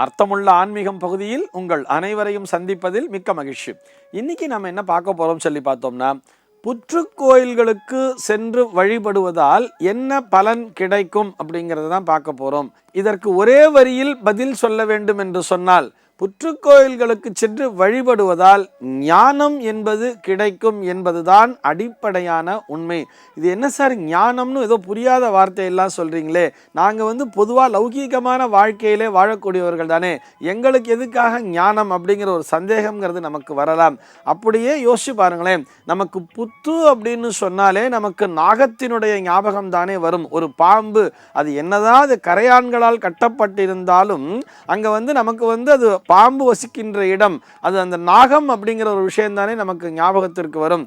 அர்த்தமுள்ள ஆன்மீகம் பகுதியில் உங்கள் அனைவரையும் சந்திப்பதில் மிக்க மகிழ்ச்சி. இன்னைக்கு நம்ம என்ன பார்க்க போகிறோம் சொல்லி பார்த்தோம்னா புற்றுக்கோயில்களுக்கு சென்று வழிபடுவதால் என்ன பலன் கிடைக்கும் அப்படிங்கிறத தான் பார்க்க போகிறோம் இதற்கு ஒரே வரியில் பதில் சொல்ல வேண்டும் என்று சொன்னால் புற்றுக்கோயில்களுக்கு சென்று வழிபடுவதால் ஞானம் என்பது கிடைக்கும் என்பதுதான் அடிப்படையான உண்மை. இது என்ன சார்? ஞானம்னு ஏதோ புரியாத வார்த்தையெல்லாம் சொல்கிறீங்களே நாங்கள் வந்து பொதுவாக லௌகீகமான வாழ்க்கையிலே வாழக்கூடியவர்கள் தானே. எங்களுக்கு எதுக்காக ஞானம் அப்படிங்கிற ஒரு சந்தேகங்கிறது நமக்கு வரலாம். அப்படியே யோசிச்சு பாருங்களேன். நமக்கு புத்து அப்படின்னு சொன்னாலே நமக்கு நாகத்தினுடைய ஞாபகம் தானே வரும். ஒரு பாம்பு அது என்னதான் அது கரையான்களால் கட்டப்பட்டிருந்தாலும் அங்கே வந்து நமக்கு வந்து அது பாம்பு வசிக்கின்ற இடம் அது அந்த நாகம் அப்படிங்கிற ஒரு விஷயம்தானே நமக்கு ஞாபகத்திற்கு வரும்.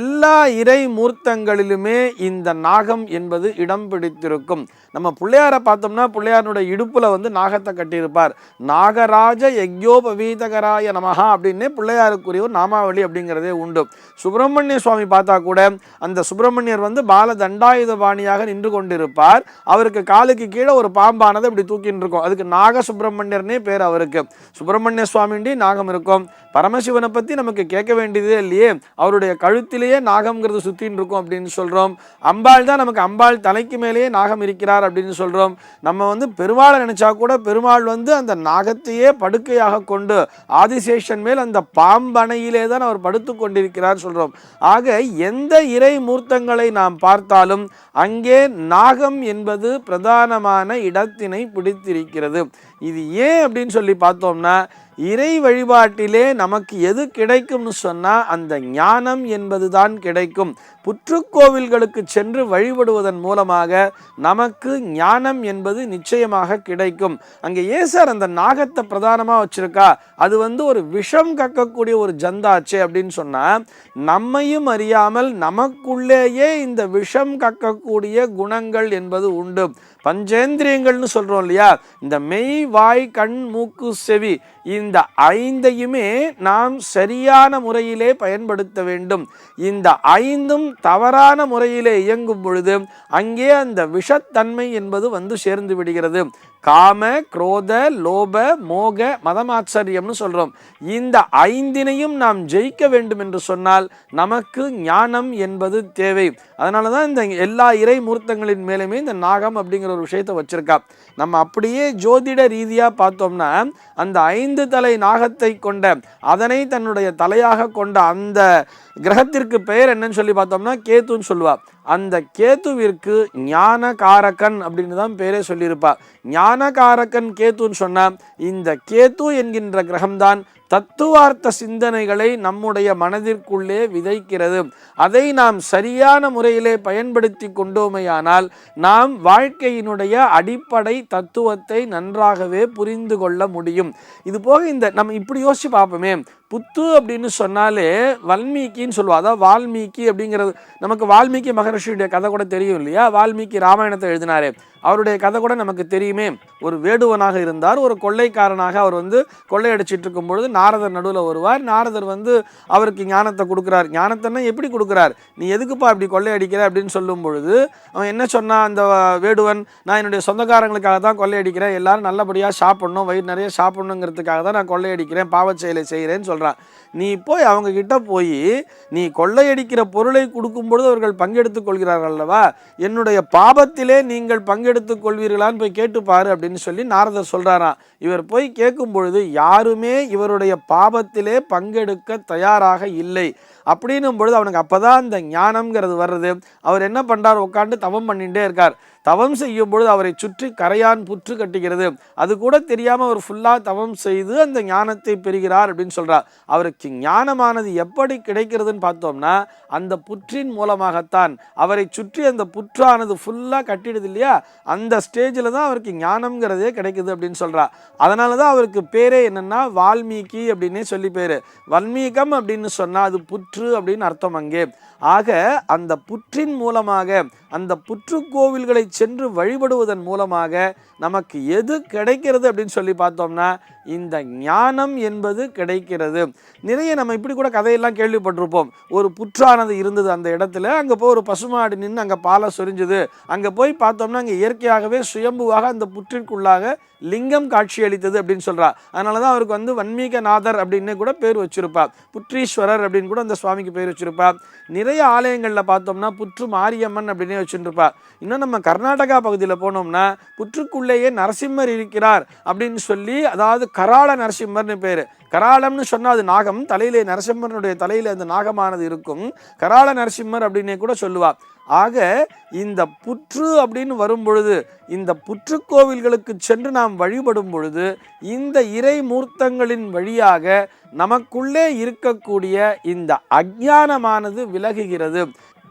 எல்லா இறை மூர்த்தங்களிலுமே இந்த நாகம் என்பது இடம் பிடித்திருக்கும். நம்ம பிள்ளையாரை பார்த்தோம்னா பிள்ளையாருடைய இடுப்பில் வந்து நாகத்தை கட்டியிருப்பார். நாகராஜ யக்யோபவீதகராய நமகா அப்படின்னே பிள்ளையாருக்குரிய ஒரு நாமாவளி அப்படிங்கிறதே உண்டு. சுப்பிரமணிய சுவாமி பார்த்தா கூட அந்த சுப்பிரமணியர் வந்து பால தண்டாயுத பாணியாக நின்று கொண்டிருப்பார். அவருக்கு காலுக்கு கீழே ஒரு பாம்பானது இப்படி தூக்கின்னு இருக்கும். அதுக்கு நாக சுப்பிரமணியர்னே பேர் அவருக்கு. சுப்பிரமணிய சுவாமிண்டி நாகம் இருக்கும். பரமசிவனை பற்றி நமக்கு கேட்க வேண்டியதே இல்லையே. அவருடைய கழுத்திலேயே நாகம்ங்கிறது சுற்றின்னு இருக்கும் அப்படின்னு சொல்கிறோம் அம்பாள் தான் நமக்கு அம்பாள் தலைக்கு மேலேயே நாகம் இருக்கிறார் அப்படின்னு சொல்கிறோம் நம்ம வந்து பெருமாளை நினச்சா கூட பெருமாள் வந்து அந்த நாகத்தையே படுக்கையாக கொண்டு ஆதிசேஷன் மேல் அந்த பாம்பனையிலே தான் அவர் படுத்து கொண்டிருக்கிறார் சொல்கிறோம் ஆக எந்த இறை மூர்த்தங்களை நாம் பார்த்தாலும் அங்கே நாகம் என்பது பிரதானமான இடத்தினை பிடித்திருக்கிறது. இது ஏன் அப்படின்னு சொல்லி பார்த்தோம்னா இறை வழிபாட்டிலே நமக்கு எது கிடைக்கும்னு சொன்னால் அந்த ஞானம் என்பதுதான் கிடைக்கும். புற்றுக்கோவில்களுக்கு சென்று வழிபடுவதன் மூலமாக நமக்கு ஞானம் என்பது நிச்சயமாக கிடைக்கும். அங்கே ஏன் சார் அந்த நாகத்தை பிரதானமாக வச்சுருக்கா. அது வந்து ஒரு விஷம் கக்கக்கூடிய ஒரு ஜந்தாச்சே அப்படின்னு சொன்னால் நம்மையும் அறியாமல் நமக்குள்ளேயே இந்த விஷம் கக்கக்கூடிய குணங்கள் என்பது உண்டு. பஞ்சேந்திரியங்கள்னு சொல்கிறோம் இல்லையா? இந்த மெய் வாய் கண் மூக்கு செவி இந்த இந்த ஐந்தையுமே நாம் சரியான முறையிலே பயன்படுத்த வேண்டும். இந்த ஐந்தும் தவறான முறையிலே இயங்கும் பொழுது அங்கே அந்த விஷத்தன்மை என்பது வந்து சேர்ந்து விடுகிறது. காம குரோத லோப மோக மதமாச்சரியம்னு சொல்கிறோம் இந்த ஐந்தினையும் நாம் ஜெயிக்க வேண்டும் என்று சொன்னால் நமக்கு ஞானம் என்பது தேவை. அதனால தான் இந்த எல்லா இறை மூர்த்தங்களின் மேலுமே இந்த நாகம் அப்படிங்கிற ஒரு விஷயத்தை வச்சுருக்கா. நம்ம அப்படியே ஜோதிட ரீதியாக பார்த்தோம்னா அந்த ஐந்து தலை நாகத்தை கொண்ட அதனை தன்னுடைய தலையாக கொண்ட அந்த கிரகத்திற்கு பெயர் என்னன்னு சொல்லி பார்த்தோம்னா கேத்துன்னு சொல்லுவா. அந்த கேத்துவிற்கு ஞான காரகன் அப்படின்னு தான் பேரே சொல்லியிருப்பா. ஞானகாரகன் கேத்துன்னு சொன்னால் இந்த கேத்து என்கின்ற கிரகம்தான் தத்துவார்த்த சிந்தனைகளை நம்முடைய மனதிற்குள்ளே விதைக்கிறது. அதை நாம் சரியான முறையிலே பயன்படுத்தி கொண்டோமையானால் நாம் வாழ்க்கையினுடைய அடிப்படை தத்துவத்தை நன்றாகவே புரிந்து கொள்ள முடியும். இது போக இந்த நம்ம இப்படி யோசிச்சு பார்ப்போமே. புத்து அப்படின்னு சொன்னாலே வல்மீகின்னு சொல்லுவோம். அதாவது வால்மீகி அப்படிங்கிறது நமக்கு வால்மீகி மகரிஷியுடைய கதை கூட தெரியும் இல்லையா? வால்மீகி ராமாயணத்தை எழுதினாரே. அவருடைய கதை கூட நமக்கு தெரியுமே. ஒரு வேடுவனாக இருந்தார் ஒரு கொள்ளைக்காரனாக அவர் வந்து கொள்ளையடிச்சிட்டு இருக்கும் பொழுது நாரதர் நடுவில் வருவார். நாரதர் வந்து அவருக்கு ஞானத்தை கொடுக்குறார். ஞானத்தைன்னா எப்படி கொடுக்குறார்? நீ எதுக்குப்பா இப்படி கொள்ளையடிக்கிற அப்படின்னு சொல்லும் பொழுது அவன் என்ன சொன்னான் அந்த வேடுவன் நான் என்னுடைய சொந்தக்காரங்களுக்காக தான் கொள்ளையடிக்கிறேன். எல்லாரும் நல்லபடியாக சாப்பிடணும். வயிறு நிறைய சாப்பிடணுங்கிறதுக்காக தான் நான் கொள்ளையடிக்கிறேன். பாவச் செயலை செய்கிறேன்னு சொல்கிறான் நீ போய் அவங்க கிட்ட போய் நீ கொள்ளையடிக்கிற பொருளை கொடுக்கும் பொழுது அவர்கள் பங்கெடுத்துக் கொள்கிறார்கள் அல்லவா? என்னுடைய பாபத்திலே நீங்கள் பங்கெடுத்துக் கொள்வீர்களான்னு போய் கேட்டுப்பாரு அப்படின்னு சொல்லி நாரதர் சொல்கிறாராம் இவர் போய் கேட்கும் பொழுது யாருமே இவருடைய பாபத்திலே பங்கெடுக்க தயாராக இல்லை. அப்படின்னும் பொழுது அவனுக்கு அப்பதான் அந்த ஞானம்ங்கிறது வர்றது. அவர் என்ன பண்றார்? உட்காந்து தவம் பண்ணிட்டே இருக்கார். தவம் செய்யும் பொழுது அவரை சுற்றி கரையான் புற்று கட்டுகிறது. அது கூட தெரியாமல் அவர் ஃபுல்லாக தவம் செய்து அந்த ஞானத்தை பெறுகிறார் அப்படின்னு சொல்கிறார் அவருக்கு ஞானமானது எப்படி கிடைக்கிறதுன்னு பார்த்தோம்னா அந்த புற்றின் மூலமாகத்தான். அவரை சுற்றி அந்த புற்றானது ஃபுல்லாக கட்டிடுது இல்லையா? அந்த ஸ்டேஜில் தான் அவருக்கு ஞானம்ங்கிறதே கிடைக்குது அப்படின்னு சொல்றா அதனால தான் அவருக்கு பேரே என்னென்னா வால்மீகி அப்படின்னே சொல்லி பேர். வன்மீகம் அப்படின்னு சொன்னால் அது புற்று அப்படின்னு அர்த்தம் அங்கே. ஆக அந்த புற்றின் மூலமாக அந்த புற்று கோவில்களை சென்று வழிபடுவதன் மூலமாக நமக்கு எது கிடைக்கிறது அப்படின்னு சொல்லி பார்த்தோம்னா இந்த ஞானம் என்பது கிடைக்கிறது. நிறைய நம்ம இப்படி கூட கதையெல்லாம் கேள்விப்பட்டிருப்போம். ஒரு புற்றானது இருந்தது அந்த இடத்துல அங்கே போய் ஒரு பசுமாடு நின்று அங்கே பாலை சொரிஞ்சுது. அங்கே போய் பார்த்தோம்னா அங்கே இயற்கையாகவே சுயம்புவாக அந்த புற்றிற்குள்ளாக லிங்கம் காட்சி அளித்தது அப்படின்னு சொல்றா. அதனால தான் அவருக்கு வந்து வன்மீகநாதர் அப்படின்னு கூட பேர் வச்சிருப்பார் புற்றீஸ்வரர் அப்படின்னு கூட அந்த சுவாமிக்கு பேர் வச்சிருப்பார் நிறைய ஆலயங்களில் பார்த்தோம்னா புற்று மாரியம்மன் அப்படின்னே வச்சுருப்பா இன்னும் நம்ம கர்நாடகா கர்நாடகா பகுதியில் போனோம்னா புற்றுக்குள்ளேயே நரசிம்மர் இருக்கிறார் அப்படின்னு சொல்லி அதாவது கராள நரசிம்மர்னு பேர். கராளம்னு சொன்னால் அது நாகம் தலையிலே நரசிம்மனுடைய தலையில் அந்த நாகமானது இருக்கும். கராள நரசிம்மர் அப்படின்னே கூட சொல்லுவா. ஆக இந்த புற்று அப்படின்னு வரும் பொழுது இந்த புற்று கோவில்களுக்கு சென்று நாம் வழிபடும் பொழுது இந்த இறை மூர்த்தங்களின் வழியாக நமக்குள்ளே இருக்கக்கூடிய இந்த அஜானமானது விலகுகிறது.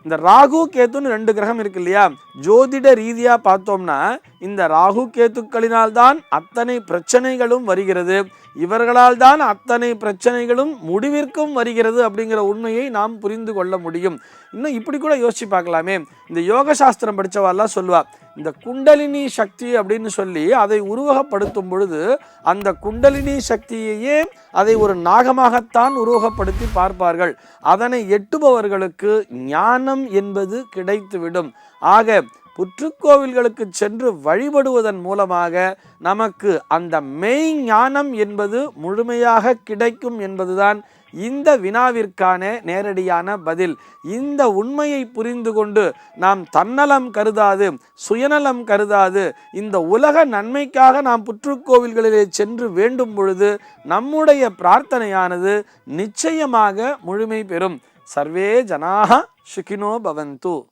இந்த ராகு கேத்துன்னு ரெண்டு கிரகம் இருக்கு இல்லையா? ஜோதிட ரீதியா பார்த்தோம்னா இந்த ராகு கேத்துக்களினால் தான் அத்தனை பிரச்சனைகளும் வருகிறது. இவர்களால் தான் அத்தனை பிரச்சனைகளும் முடிவிற்கும் வருகிறது அப்படிங்கிற உண்மையை நாம் புரிந்து கொள்ள முடியும். இன்னும் இப்படி கூட யோசிச்சு பார்க்கலாமே. இந்த யோக சாஸ்திரம் படித்தவாள்லாம் சொல்லுவா இந்த குண்டலினி சக்தி அப்படின்னு சொல்லி அதை உருவகப்படுத்தும் பொழுது அந்த குண்டலினி சக்தியையே அதை ஒரு நாகமாகத்தான் உருவகப்படுத்தி பார்ப்பார்கள். அதனை எட்டுபவர்களுக்கு ஞானம் என்பது கிடைத்துவிடும். ஆக புற்றுக்கோவில்களுக்கு சென்று வழிபடுவதன் மூலமாக நமக்கு அந்த மெய் ஞானம் என்பது முழுமையாக கிடைக்கும் என்பதுதான் இந்த வினாவிற்கான நேரடியான பதில். இந்த உண்மையை புரிந்து கொண்டு நாம் தன்னலம் கருதாது சுயநலம் கருதாது இந்த உலக நன்மைக்காக நாம் புற்றுக்கோவில்களிலே சென்று வேண்டும் பொழுது நம்முடைய பிரார்த்தனையானது நிச்சயமாக முழுமை பெறும். சர்வே ஜனாக சுகினோ பவந்து.